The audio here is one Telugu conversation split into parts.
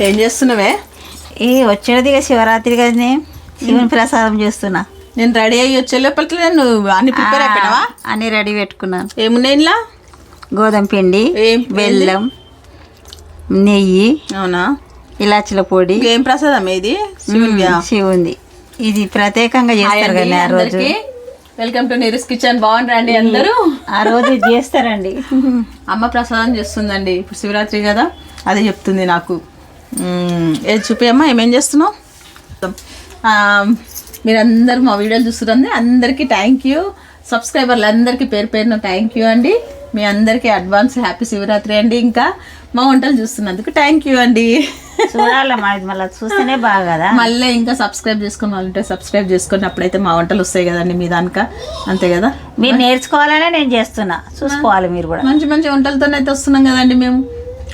ఏం చేస్తున్నావే? ఈ వచ్చేది ఇక శివరాత్రి కదనే. శివుని ప్రసాదం చేస్తున్నా. నేను రెడీ అయ్యి వచ్చే లోపలికి నేను అన్ని ప్రిపేర్ అయిపోయినావా? అన్ని రెడీ పెట్టుకున్నాను. ఏమున్నాయి ఇంట్లో గోధుమ పిండి ఏం బెల్లం నెయ్యి అవునా? ఇలాచీల పొడి. ఏం ప్రసాదం ఇది? శివుంది. ఇది ప్రత్యేకంగా చేస్తారు కదా ఆ రోజు. వెల్కమ్ టు నీరుస్ కిచెన్ బాగుండండి అందరూ? ఆ రోజు ఇది చేస్తారండి. అమ్మ ప్రసాదం చేస్తుందండి. ఇప్పుడు శివరాత్రి కదా అదే చెప్తుంది నాకు. ఏది చూపి అమ్మ ఏమేం చేస్తున్నావు? మీరందరూ మా వీడియోలు చూస్తున్నారు అందరికీ థ్యాంక్ యూ సబ్స్క్రైబర్లు అందరికీ పేరు పేరున థ్యాంక్ యూ అండి. మీ అందరికీ అడ్వాన్స్ హ్యాపీ శివరాత్రి అండి. ఇంకా మా వంటలు చూస్తున్నందుకు థ్యాంక్ యూ అండి. మళ్ళీ చూస్తేనే బాగా కదా. మళ్ళీ ఇంకా సబ్స్క్రైబ్ చేసుకుని వాళ్ళు ఉంటే సబ్స్క్రైబ్ చేసుకుని అప్పుడైతే మా వంటలు వస్తాయి కదండి మీ దానిక? అంతే కదా? మీరు నేర్చుకోవాలనే నేను చేస్తున్నా. చూసుకోవాలి మీరు కూడా. మంచి మంచి వంటలతోనైతే వస్తున్నాం కదండి మేము.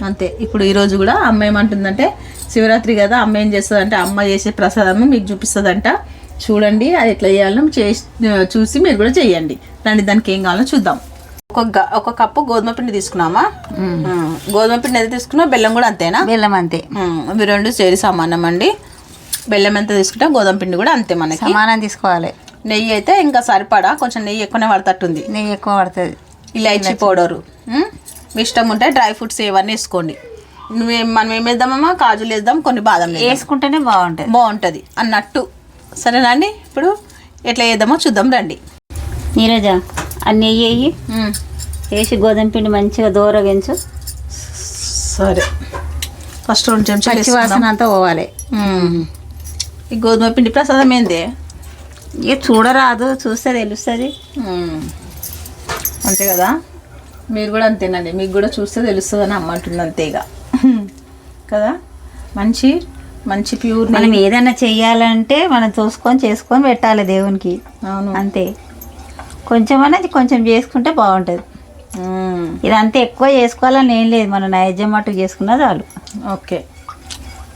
అంతే. ఇప్పుడు ఈ రోజు కూడా అమ్మ ఏమంటుందంటే శివరాత్రి కదా అమ్మ ఏం చేస్తుందంటే అమ్మ చేసే ప్రసాదం మీకు చూపిస్తుందంట. చూడండి అది ఎట్లా చేయాలో చేసి చూసి మీరు కూడా చేయండి. రండి దానికి ఏం కావాలో చూద్దాం. ఒక ఒక కప్పు గోధుమ పిండి తీసుకున్నామా. గోధుమ పిండి ఎంత తీసుకున్నా బెల్లం కూడా అంతేనా? బెల్లం అంతే. ఇవి రెండు చేరి సమానం అండి. బెల్లం ఎంత తీసుకుంటాం గోధుమ పిండి కూడా అంతే మనకి. సమానం తీసుకోవాలి. నెయ్యి అయితే ఇంకా సరిపడా? కొంచెం నెయ్యి ఎక్కువనే పడతట్టుంది. నెయ్యి ఎక్కువ పడుతుంది. ఇలాచీ పౌడరు. మీ ఇష్టం ఉంటే డ్రై ఫ్రూట్స్ ఏవన్నీ వేసుకోండి. మనం ఏం వేద్దామమ్మా? కాజులు వేద్దాం కొన్ని బాదం వేసుకుంటేనే బాగుంటుంది బాగుంటుంది అన్నట్టు. సరేనా అండి? ఇప్పుడు ఎట్లా వేద్దామో చూద్దాం రండి. నీరజ నెయ్యి వేయి. వేసి గోధుమ పిండి మంచిగా దూరగించు సరే. ఫస్ట్ రెండు చెంచాలు. వాసన అంతా పోవాలి. ఈ గోధుమ పిండి ప్రసాదం ఏంది? ఇక చూడరాదు చూస్తే తెలుస్తుంది. అంతే కదా? మీరు కూడా అంతేనండి. మీకు కూడా చూస్తే తెలుస్తుంది అని అమ్మంటుంది అంతే ఇక కదా? మంచి మంచి ప్యూర్ మనం ఏదైనా చెయ్యాలంటే మనం చూసుకొని చేసుకొని పెట్టాలి దేవునికి. అవును. అంతే. కొంచెం అనేది కొంచెం చేసుకుంటే బాగుంటుంది. ఇదంతా ఎక్కువ చేసుకోవాలని ఏం లేదు. మనం నైవేద్యం మట్టుకు చేసుకున్నా చాలు. ఓకే.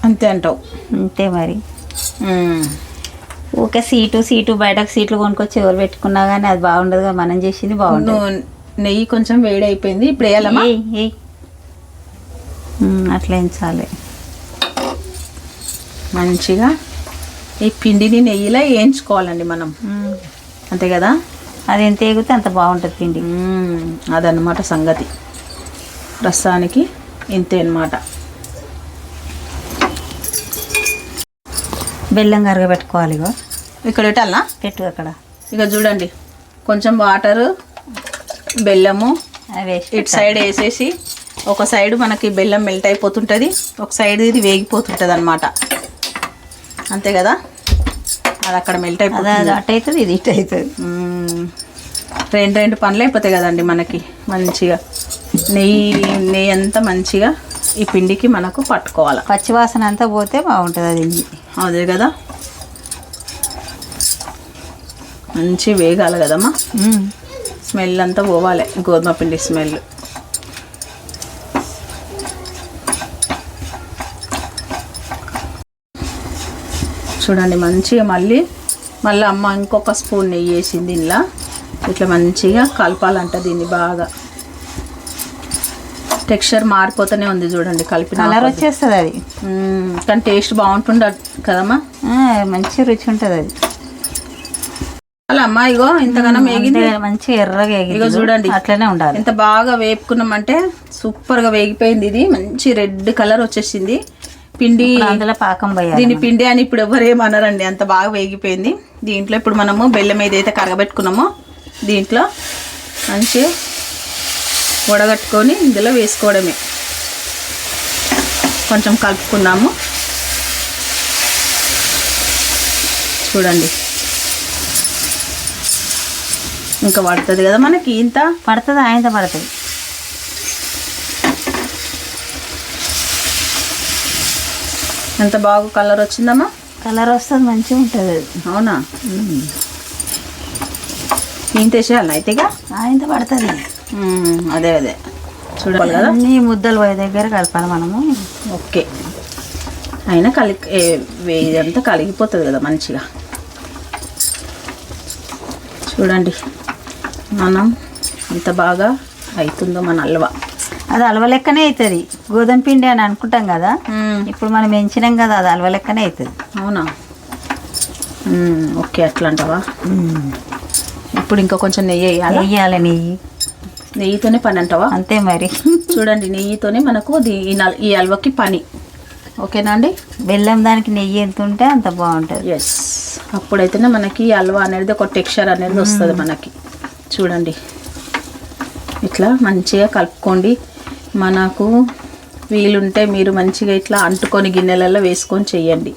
అంతే అంటావు. అంతే మరి. ఊకే సీటు సీటు బయటకు సీట్లు కొనుక్కొచ్చి ఎవరు పెట్టుకున్నా కానీ అది బాగుండదు కదా మనం చేసింది బాగుంటుంది. నెయ్యి కొంచెం వేడి అయిపోయింది ఇప్పుడు వేయాలమ్మా. అట్లా ఎంచాలి. మంచిగా ఈ పిండిని నెయ్యిలో వేయించుకోవాలండి మనం. అంతే కదా? అది ఎంత ఎగితే అంత బాగుంటుంది పిండి. ఉమ్, అదన్నమాట సంగతి. ప్రస్తుతానికి ఇంతే అన్నమాట. బెల్లం కరగబెట్టుకోవాలి ఇగో. ఇక్కడ పెట్టాలనా పెట్టు అక్కడ. ఇక చూడండి. కొంచెం వాటరు బెల్లము ఇటు సైడ్ వేసేసి ఒక సైడ్ మనకి బెల్లం మెల్ట్ అయిపోతుంటుంది ఒక సైడ్ ఇది వేగిపోతుంటుంది అనమాట అంతే కదా? అది అక్కడ మెల్ట్ అయిపోతుంది. అటు అవుతుంది ఇది ఇటు అవుతుంది. రెండు రెండు పనులు అయిపోతాయి కదండి మనకి మంచిగా. నెయ్యి నెయ్యి అంతా మంచిగా ఈ పిండికి మనకు పట్టుకోవాలి. పచ్చి వాసన అంతా పోతే బాగుంటుంది అది. అదే కదా? మంచి వేగాలి కదమ్మా. స్మెల్ అంతా పోవాలి గోధుమ పిండి స్మెల్. చూడండి మంచిగా మళ్ళీ మళ్ళీ అమ్మ ఇంకొక స్పూన్ నెయ్యి వేసింది ఇలా ఇట్లా మంచిగా కలపాలంట దీన్ని బాగా. టెక్స్చర్ మారిపోతూనే ఉంది చూడండి కలిపిన కలర్. వచ్చేస్తుంది అది. కానీ టేస్ట్ బాగుంటుండ కదమ్మా. మంచి రుచి ఉంటుంది అది. అలా అమ్మా ఇగో ఇంతగానో వేగింది. మంచిగా ఎర్రగా ఇగో చూడండి. అట్లనే ఉండాలి. ఎంత బాగా వేపుకున్నామంటే సూపర్గా వేగిపోయింది ఇది. మంచి రెడ్ కలర్ వచ్చేసింది. పిండి అందులో పాకం పోయాలి దీని పిండి అని ఇప్పుడు ఎవరు ఏమన్నారండి అంత బాగా వేగిపోయింది. దీంట్లో ఇప్పుడు మనము బెల్లం ఏదైతే కరగబెట్టుకున్నామో దీంట్లో మంచిగా వడగట్టుకొని ఇందులో వేసుకోవడమే. కొంచెం కలుపుకున్నాము. చూడండి. ఇంకా పడుతుంది కదా మనకి. ఇంత పడుతుంది? ఆయన పడుతుంది? ఎంత బాగా కలర్ వచ్చిందమ్మా? కలర్ వస్తుంది మంచిగా ఉంటుంది అది. అవునా? ఇంత వేసేయాలి అయితేగా ఆయన పడుతుంది. అదే అదే. చూడాలి కదా. అన్ని ముద్దలు పోయే దగ్గర కలపాలి మనము. ఓకే. అయినా కలి ఇదంతా కలిగిపోతుంది కదా మంచిగా. చూడండి. మనం ఎంత బాగా అవుతుందో మన హల్వా అది అలవ లెక్కనే అవుతుంది గోధుమ పిండి అని అనుకుంటాం కదా. ఇప్పుడు మనం ఎంచినాం కదా అది అలవ లెక్కనే అవుతుంది అవునా? ఓకే అట్లా అంటావా ఇప్పుడు ఇంకా కొంచెం నెయ్యి వేయాలా? వేయాలి నెయ్యి. నెయ్యితోనే పని అంటావా? అంతే మరి. చూడండి నెయ్యితోనే మనకు ఈ హల్వాకి పని. ఓకేనా అండి? బెల్లం దానికి నెయ్యి ఎంత ఉంటే అంత బాగుంటుంది. ఎస్ అప్పుడైతేనే మనకి ఈ హల్వా అనేది ఒక టెక్స్చర్ అనేది వస్తుంది మనకి. చూడండి. ఇట్లా మంచిగా కలుపుకోండి. మనకు వీలుంటే మీరు మంచిగా ఇట్లా అంటుకొని గిన్నెలలో వేసుకొని చెయ్యండి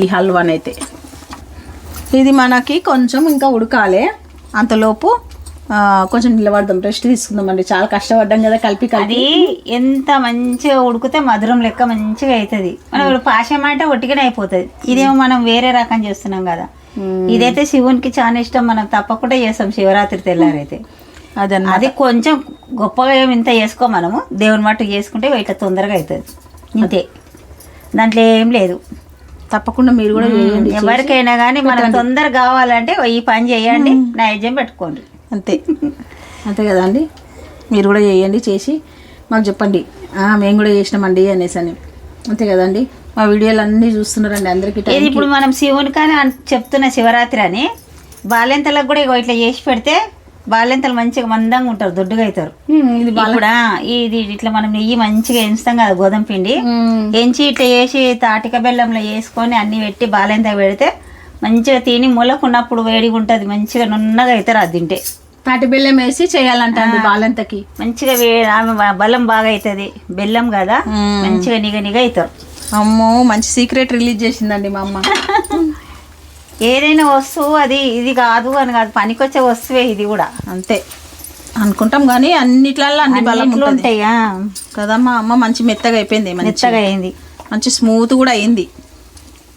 ఈ హల్వానైతే. ఇది మనకి కొంచెం ఇంకా ఉడకాలి. అంతలోపు కొంచెం నిలబడదాం. రెస్ట్ తీసుకుందామండి. చాలా కష్టపడ్డాం కదా కలిపి కలిపి. ఎంత మంచిగా ఉడికితే మధురం లెక్క మంచిగా అవుతుంది మనం పాశం అంటే ఒట్టిగానే అయిపోతుంది. ఇదేమో మనం వేరే రకం చేస్తున్నాం కదా. ఇదైతే శివునికి చాలా ఇష్టం. మనం తప్పకుండా చేస్తాం శివరాత్రి తెల్లారైతే. అదన్నమాట. అది కొంచెం గొప్పగా ఏమి ఇంత చేసుకో మనము. దేవుని మట్టు చేసుకుంటే ఇట్లా తొందరగా అవుతుంది ఇంతే దాంట్లో ఏం లేదు. తప్పకుండా మీరు కూడా ఎవరికైనా కానీ మనం తొందర కావాలంటే ఈ పని చేయండి నైవేద్యం పెట్టుకోండి. అంతే. అంతే కదా అండి? మీరు కూడా చేయండి చేసి మాకు చెప్పండి. "ఆ, మేము కూడా చేసినామండి అనేసి అని. అంతే కదండి మా వీడియోలు అన్నీ చూస్తున్నారండి అందరికీ ఇది. ఇప్పుడు మనం శివునికి అని అన్- చెప్తున్న శివరాత్రి అని బాల్యంతలకు కూడా ఇగో ఇట్లా చేసి పెడితే బాల్యంతలు మంచిగా మందంగా ఉంటారు దొడ్డుగా అవుతారు ఇది ఆ, ఇది ఇట్లా మనం నెయ్యి మంచిగా ఎంచుతాం కదా గోధుమ పిండి ఎంచి ఇట్లా చేసి తాటిక బెల్లంలో వేసుకొని అన్ని పెట్టి బాలెంత పెడితే మంచిగా తిని మూలకున్నప్పుడు వేడిగా ఉంటుంది మంచిగా నున్నగా అవుతారు అది తింటే. తాటి బెల్లం వేసి చేయాలంట బాలంతకి. మంచిగా బలం బాగా అవుతుంది బెల్లం కదా. మంచిగా నిగ నిగ అవుతారు అమ్మో మంచి సీక్రెట్ రిలీజ్ చేసిందండి మా అమ్మ. ఏదైనా వస్తువు అది ఇది కాదు అని కాదు పనికొచ్చే వస్తువే ఇది కూడా. అంతే. అనుకుంటాం కానీ అన్నిట్లలో అన్ని బలం అన్నిట్లో ఉంటుంది. ఉంటాయి మా అమ్మ మంచి మెత్తగా అయిపోయింది మెత్తగా అయింది. మంచి స్మూత్ కూడా అయింది.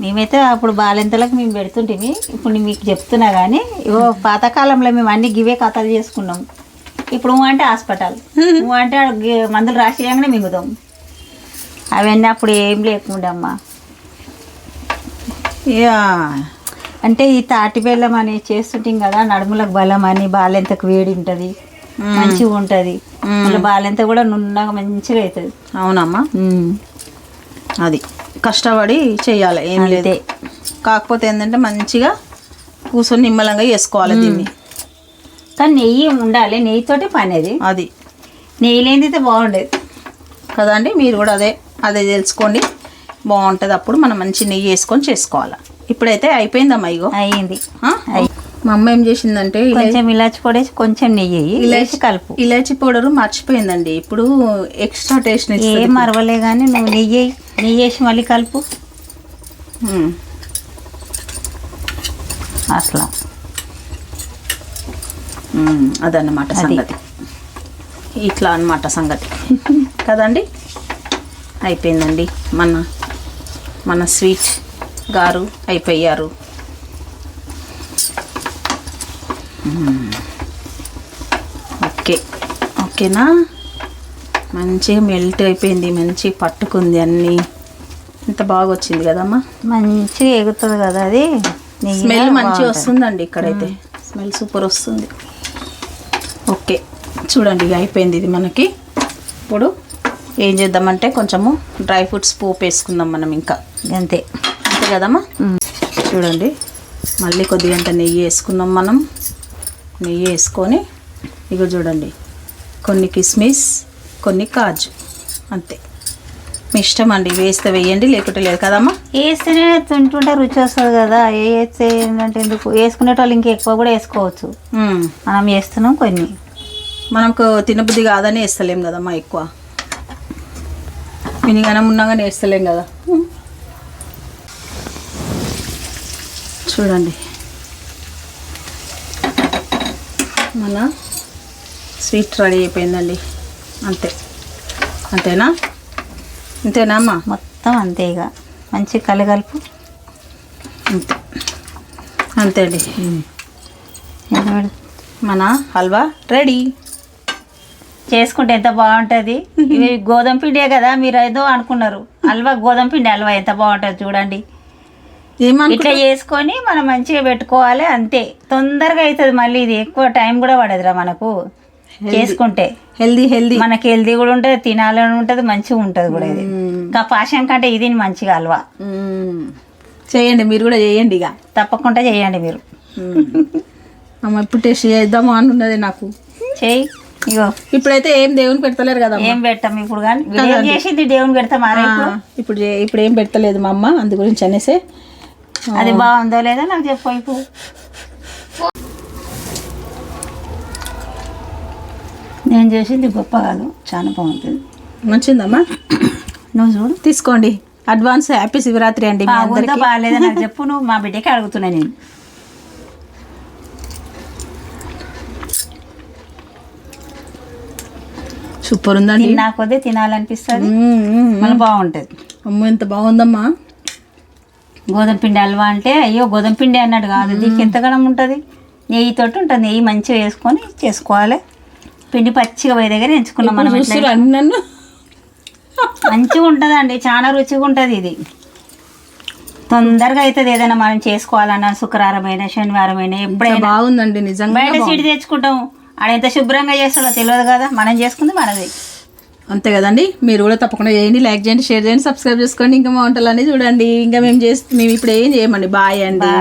మేమైతే అప్పుడు బాలెంతలకు మేము పెడుతుంటిమి. ఇప్పుడు మీకు చెప్తున్నా కానీ ఇగో పాతకాలంలో మేము అన్ని గివే కథలు చేసుకున్నాం. ఇప్పుడు నువ్వు అంటే హాస్పిటల్. నువ్వు అంటే మందులు రాసేయంగానే మింగుతాం. అవన్నీ అప్పుడు ఏం లేకుండా అమ్మా ఇక అంటే ఈ తాటి బెల్లం అని చేస్తుంటాం కదా నడుములకు బలం అని బాలెంతకు వేడి ఉంటుంది మంచిగా ఉంటుంది. మళ్ళీ బాలెంత కూడా నున్నగా మంచిగా అవుతుంది అవునమ్మా. అది కష్టపడి చేయాలి ఏం లేదు. కాకపోతే ఏంటంటే మంచిగా కూర్చొని నిమ్మలంగా చేసుకోవాలి దీన్ని. కానీ నెయ్యి ఉండాలి నెయ్యితోటి పని అది. అది. నెయ్యి లేనిదైతే బాగుండేది. కదండి మీరు కూడా అదే అదే తెలుసుకోండి బాగుంటుంది అప్పుడు మనం మంచి నెయ్యి వేసుకొని చేసుకోవాలి. ఇప్పుడైతే అయిపోయిందమ్మా ఇగో? అయ్యింది? మా అమ్మ ఏం చేసిందంటే కొంచెం ఇలాచి పొడేసి కొంచెం నెయ్యి. వేసి కలుపు. ఇలాచి పౌడర్ మర్చిపోయిందండి. ఇప్పుడు ఎక్స్ట్రా టేస్ట్ ఏం మరవలే కానీ నువ్వు నెయ్యి. నెయ్యి వేసి మళ్ళీ కలుపు. అట్లా. అదన్నమాట అది. సంగతి. ఇట్లా అన్నమాట సంగతి. కదండి? అయిపోయిందండి. మన మన స్వీట్ గారు అయిపోయారు. ఓకే. ఓకేనా? మంచిగా మెల్ట్ అయిపోయింది మంచిగా పట్టుకుంది అన్నీ. ఇంత బాగా వచ్చింది కదమ్మా? మంచిగా ఎగుతుంది కదా అది? స్మెల్ మంచిగా. వస్తుందండి ఇక్కడైతే. స్మెల్ సూపర్ వస్తుంది. ఓకే. చూడండి ఇక అయిపోయింది ఇది మనకి. ఇప్పుడు ఏం చేద్దామంటే కొంచెము డ్రై ఫ్రూట్స్ పోపు వేసుకుందాం మనం ఇంకా. అంతే. అంతే కదమ్మా. చూడండి. మళ్ళీ కొద్దిగా అంత నెయ్యి వేసుకుందాం మనం. నెయ్యి వేసుకొని ఇక చూడండి. కొన్ని కిస్మిస్ కొన్ని కాజు. అంతే. మీ ఇష్టం అండి. వేస్తే వేయండి లేకుంటే లేదు కదమ్మా? వేస్తేనే తింటుంటే రుచి వస్తుంది కదా. ఏ వేస్తే ఏంటంటే ఎందుకు? వేసుకునేటోళ్ళు ఇంకా ఎక్కువ కూడా వేసుకోవచ్చు. మనం వేస్తున్నాం కొన్ని. మనకు తినబుద్ధి కాదని వేస్తలేం కదమ్మా ఎక్కువ. వినిగానం ఉన్నాగానే వేస్తలేం కదా. చూడండి. మన స్వీట్ రెడీ అయిపోయిందండి. అంతే. అంతేనా? అంతేనా అమ్మా? మొత్తం అంతే ఇక. మంచి కలగలుపు. అంతే. అంతే అండి. మన హల్వా రెడీ. చేసుకుంటే ఎంత బాగుంటుంది? ఇవి గోధుమ పిండే కదా మీరు ఏదో అనుకున్నారు. హల్వా గోధుమ పిండి హల్వా ఎంత బాగుంటుంది చూడండి. ఇట్లా చేసుకొని మనం మంచిగా పెట్టుకోవాలి అంతే. తొందరగా అవుతుంది మళ్ళీ ఇది. ఎక్కువ టైం కూడా పడదురా మనకు చేసుకుంటే. Healthy healthy. మనకి హెల్దీ కూడా ఉంటుంది తినాలని ఉంటుంది మంచిగా ఉంటుంది కూడా ఇది. ఇంకా పాషం కంటే ఇది మంచిగా హల్వా చేయండి మీరు కూడా చేయండి ఇక. తప్పకుండా చేయండి మీరు. అమ్మ ఇప్పుడు టేస్ట్ చేద్దాము అనున్నది నాకు. చేయి ఇగో. ఇప్పుడైతే ఏం దేవుని పెడతలేరు కదా ఏం పెట్టాం ఇప్పుడు కానీ? వీడియో చేసింది దేవుని పెడతాం ఇప్పుడు? ఇప్పుడు ఏం పెడతలేదు మా అమ్మ అందు గురించి అనేసి. అది బాగుందో లేదో నాకు చెప్పు ఇప్పుడు నేను చేసింది గొప్ప కాదు చాలా బాగుంటుంది మంచిదమ్మా నువ్వు చూడు. తీసుకోండి. అడ్వాన్స్ హ్యాపీ శివరాత్రి అండి మీ బాగుందో అందరికీ. బాగాలేదో నాకు చెప్పు నువ్వు మా బిడ్డకి అడుగుతున్నా నేను. సూపర్ ఉందండి తిన్నా కొద్దీ తినాలనిపిస్తుంది. మళ్ళీ బాగుంటుంది. అమ్మో ఎంత బాగుందమ్మా. గోధుమ పిండి హల్వా అంటే అయ్యో గోధుమ పిండి అన్నాడు కాదు. దీనికి ఎంత గణం ఉంటుంది? నెయ్యితోటి ఉంటుంది. నెయ్యి మంచిగా వేసుకొని చేసుకోవాలి. పిండి పచ్చిగా పోయే దగ్గర ఎంచుకున్నాం మనం నన్ను? మంచిగా ఉంటుందండి. చాలా రుచిగా ఉంటుంది ఇది. తొందరగా అవుతుంది ఏదైనా మనం చేసుకోవాలన్నా శుక్రవారమైన శనివారమైన ఎంత ఎప్పుడైనా. బాగుందండి. నిజంగా బయట సీట్ తెచ్చుకుంటాం. ఆడ ఎంత శుభ్రంగా చేస్తాడో తెలియదు కదా మనం చేసుకుంది మనది. అంతే కదండి? మీరు కూడా తప్పకుండా చేయండి లైక్ చేయండి షేర్ చేయండి సబ్స్క్రైబ్ చేసుకోండి ఇంకా మా వంటలు చూడండి. ఇంకా మేము చేసి మేము ఇప్పుడు ఏం చేయమండి? బాయ్ అండి.